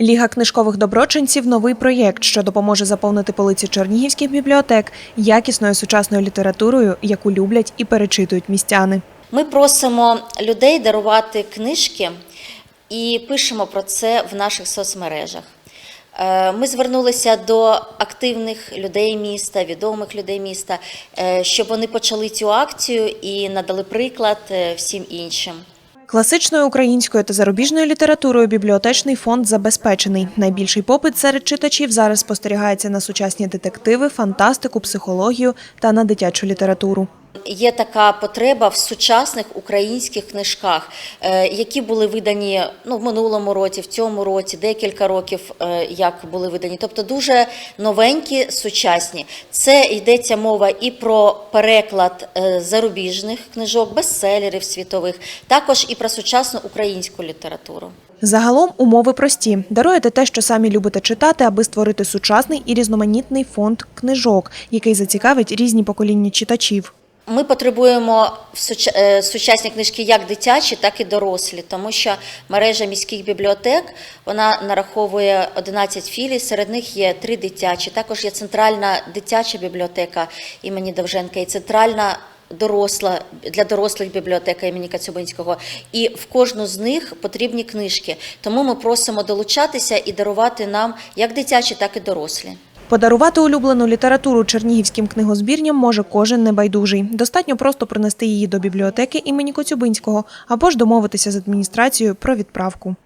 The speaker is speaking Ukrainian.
Ліга книжкових доброчинців новий проєкт, що допоможе заповнити полиці чернігівських бібліотек якісною сучасною літературою, яку люблять і перечитують містяни. Ми просимо людей дарувати книжки і пишемо про це в наших соцмережах. Е, Ми звернулися до активних людей міста, відомих людей міста, е, щоб вони почали цю акцію і надали приклад е, всім іншим. Класичною українською та зарубіжною літературою бібліотечний фонд забезпечений. Найбільший попит серед читачів зараз спостерігається на сучасні детективи, фантастику, психологію та на дитячу літературу. Є така потреба в сучасних українських книжках, е, які були видані ну, в минулому році, в цьому році, декілька років е, як були видані. Тобто дуже новенькі, сучасні. Це йдеться мова і про переклад е, зарубіжних книжок, бестселерів світових, також і про сучасну українську літературу. Загалом умови прості: даруєте те, що самі любите читати, аби створити сучасний і різноманітний фонд книжок, який зацікавить різні покоління читачів. Ми потребуємо е, сучасні книжки як дитячі, так і дорослі, тому що мережа міських бібліотек вона нараховує 11 філій. Серед них є три дитячі. Також є центральна дитяча бібліотека імені Довженка і центральна. Доросла для дорослих бібліотека імені Кацюбинського, і в кожну з них потрібні книжки. Тому ми просимо долучатися і дарувати нам як дитячі, так і дорослі. Подарувати улюблену літературу чернігівським книгозбірням може кожен небайдужий. Достатньо просто принести її до бібліотеки імені Коцюбинського або ж домовитися з адміністрацією про відправку.